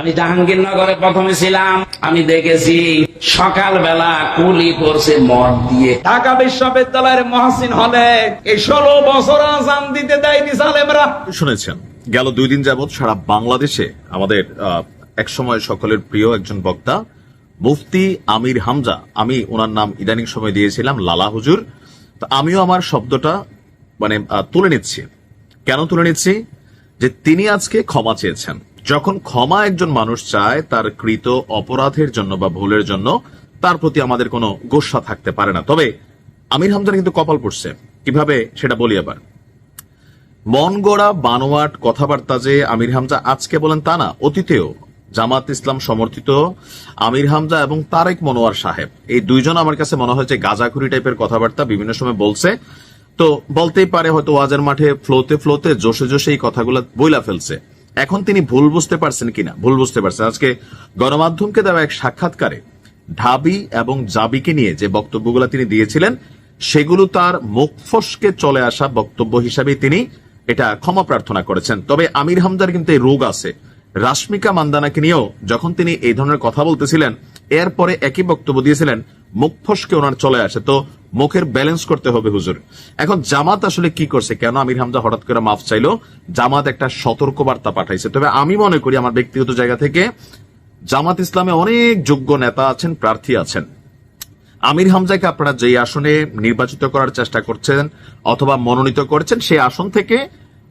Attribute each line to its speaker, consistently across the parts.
Speaker 1: আমি জাহাঙ্গীরনগরে প্রথমে ছিলাম আমি দেখেছি সকালবেলা কুলি করছে মদ দিয়ে। ঢাকা বিশ্ববিদ্যালয়ের মহাসিন হলে এই ষোলো বছর আজান দিতে দেয়নি সালেমরা
Speaker 2: শুনেছেন গেল দুই দিন যাবৎ সারা বাংলাদেশে আমাদের আহ, একসময় সকলের প্রিয় একজন বক্তা মুফতি আমির হামজা। আমি ওনার নাম ইদানিং সময় দিয়েছিলাম লালা হুজুর। তো আমিও আমার শব্দটা মানে আহ, তুলে নিচ্ছি। কেন তুলে নিচ্ছি? যে তিনি আজকে ক্ষমা চেয়েছেন। যখন ক্ষমা একজন মানুষ চায়, তার কৃত অপরাধের জন্য বা ভুলের জন্য, তার প্রতি আমাদের কোনো গোসা থাকতে পারে না। তবে আমির হামজার কিন্তু কপাল পড়ছে। কীভাবে? সেটা বলি আবার মন গড়া, বানোয়াট কথাবার্তা যে আমির হামজা আজকে বলেন তা না, অতীতেও জামাত ইসলাম সমর্থিত আমির হামজা এবং তারেক মনোয়ার সাহেব। এই দুইজন আমার কাছে মনে হয় যে গাজাখুরি টাইপের কথাবার্তা বিভিন্ন সময় বলছে। তো বলতেই পারে হয়তো ওয়াজের মাঠে ফ্লোতে ফ্লোতে জোশে জোশে এই কথাগুলো বইলা ফেলছে। এখন তিনি ভুল বুঝতে পারছেন কিনা? ভুল বুঝতে পারছেন। আজকে গণমাধ্যমকে দেওয়া এক সাক্ষাৎকারে ঢাবি এবং জাবিকে নিয়ে যে বক্তব্যগুলো তিনি দিয়েছিলেন, সেগুলো তার মুখ ফসকে চলে আসা বক্তব্য হিসাবে তিনি এটা ক্ষমা প্রার্থনা করেছেন। তবে আমির হামদার কিন্তু এই রোগ আছে। রাশ্মিকা মান্দানাকে নিয়েও যখন তিনি এই ধরনের কথা বলতেছিলেন এরপরে একই বক্তব্য দিয়েছিলেন, মুখ ফসকে ওনার চলে আসে, তো মুখের ব্যালেন্স করতে হবে হুজুর। এখন জামাত আসলে কি করছে? কেন আমির হামজা হঠাৎ করে মাফ চাইলো? জামাত একটা সতর্ক বার্তা পাঠাইছে। তবে আমি মনে করি আমার ব্যক্তিগত জায়গা থেকে জামাত ইসলামে অনেক যোগ্য নেতা আছেন, প্রার্থী আছেন। আমির হামজাকে আপনারা যেই আসনে নির্বাচিত করার চেষ্টা করছেন অথবা মনোনীত করেছেন, সেই আসন থেকে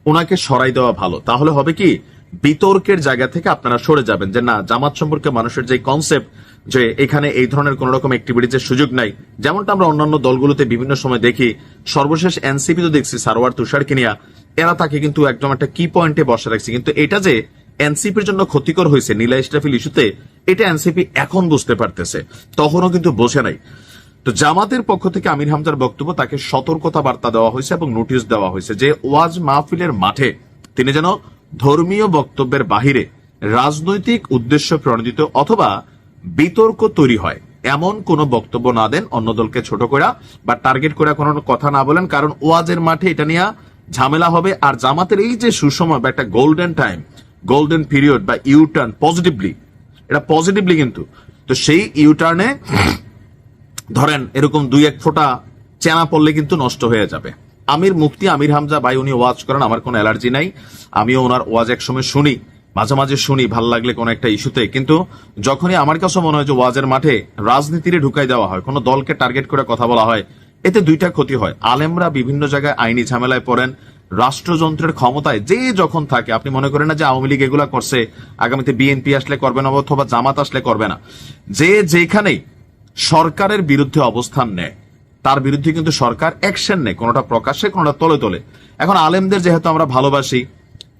Speaker 2: ওনাকে সরাই দেওয়া ভালো। তাহলে হবে কি? বিতর্কের জায়গা থেকে আপনারা সরে যাবেন যে না, জামাত সম্পর্কে মানুষের যে কনসেপ্ট যে এখানে এই ধরনের কোন রকম অ্যাক্টিভিটিজের সুযোগ নাই। যেমনটা আমরা অন্যান্য দলগুলোতে বিভিন্ন সময় দেখি, সর্বশেষ এনসিপি তো দেখছি, সারোয়ার তুষার কিনিয়া, এরা তাকে কিন্তু একদম একটা কি পয়েন্টে বসে রাখছে। কিন্তু এটা যে এনসিপির জন্য ক্ষতিকর হয়েছে নীলা ইস্টাফিল ইস্যুতে, এটা এনসিপি এখন বুঝতে পারতেছে। তখনও কিন্তু বোঝে নাই। তো জামাতের পক্ষ থেকে আমির হামজার বক্তব্য, তাকে সতর্কতা বার্তা দেওয়া হয়েছে এবং নোটিশ দেওয়া হয়েছে যে ওয়াজ মাহফিলের মাঠে তিনি যেন ধর্মীয় বক্তব্যের বাহিরে রাজনৈতিক উদ্দেশ্য প্রণোদিত অথবা বিতর্ক তৈরি হয়। এমন কোনো বক্তব্য না দেন অন্য দলকে ছোট করা বা টার্গেট করে কোনো কথা না বলেন, কারণ ওয়াজের মাঠে এটা নিয়ে ঝামেলা হবে। আর জামাতের এই যে সুসময় বা একটা গোল্ডেন টাইম গোল্ডেন পিরিয়ড বা ইউটার্ন পজিটিভলি এটা পজিটিভলি কিন্তু। তো সেই ইউটার্নে ধরেন এরকম দুই এক ফোঁটা চেনা পড়লে কিন্তু নষ্ট হয়ে যাবে। আমির মুক্তি আমির হামজা ভাই, উনি ওয়াজ করেন, আমার কোনো অ্যালার্জি নাই। আমিও ওনার ওয়াজ একসময় শুনি, মাঝে মাঝে শুনি, ভালো লাগলে কোনো একটা ইস্যুতে। কিন্তু যখনই আমার কাছে মনে হয় যে ওয়াজের মাঠে রাজনীতিরে ঢুকাই দেওয়া হয়, কোনো দলকে টার্গেট করে কথা বলা হয়, এতে দুইটা ক্ষতি হয়। আলেমরা বিভিন্ন জায়গায় আইনি ঝামেলায় পড়েন, রাষ্ট্রযন্ত্রের ক্ষমতায় যে যখন থাকে, আপনি মনে করেন না যে আওয়ামী লীগ এগুলা করছে, আগামীতে বিএনপি আসলে করবে না অথবা জামাত আসলে করবে না। যে যেখানেই সরকারের বিরুদ্ধে অবস্থান নেয় তার বিরুদ্ধে কিন্তু সরকার অ্যাকশন নেয়, কোনোটা প্রকাশ্যে, কোনোটা তলে তলে। এখন আলেমদের যেহেতু আমরা ভালোবাসি,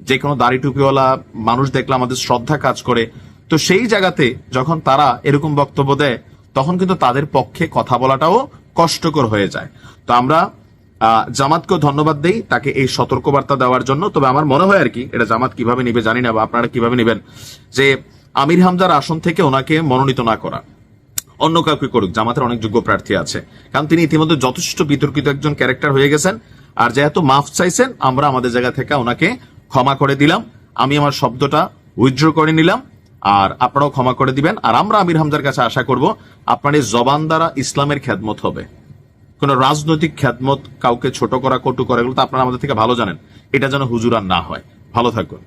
Speaker 2: যে কোনো দাড়ি টুপিওয়ালা মানুষ দেখলে আমাদের শ্রদ্ধা কাজ করে, তো সেই জায়গাতে যখন তারা এরকম বক্তব্য দেয়, তখন কিন্তু তাদের পক্ষে কথা বলাটাও কষ্টকর হয়ে যায়। তো আমরা জামাতকেও ধন্যবাদ দেই তাকে এই সতর্কবার্তা দেওয়ার জন্য। তবে আমার মনে হয় আর কি, এটা জামাত কীভাবে নিবে জানি না বা আপনারা কীভাবে নেবেন, যে আমির হামজার আসন থেকে ওনাকে মনোনীত না করা। অন্য কাউকে করুক, জামাতের অনেক যোগ্য প্রার্থী আছে। কারণ তিনি ইতিমধ্যে যথেষ্ট বিতর্কিত একজন ক্যারেক্টার হয়ে গেছেন। আর যেহেতু মাফ চাইছেন, আমরা আমাদের জায়গা থেকে ওনাকে ক্ষমা করে দিলাম। আমি আমার শব্দটা উইথড্র করে নিলাম। আর আপনারাও ক্ষমা করে দিবেন। আর আমরা আমির হামজার কাছে আশা করব, আপনার এই জবান দ্বারা ইসলামের খ্যাতমত হবে। কোন রাজনৈতিক খ্যাতমত কাউকে ছোট করা, কটু করা, এগুলো তো আপনারা আমাদের থেকে ভালো জানেন। এটা যেন হুজুর আর না হয়। ভালো থাকুন।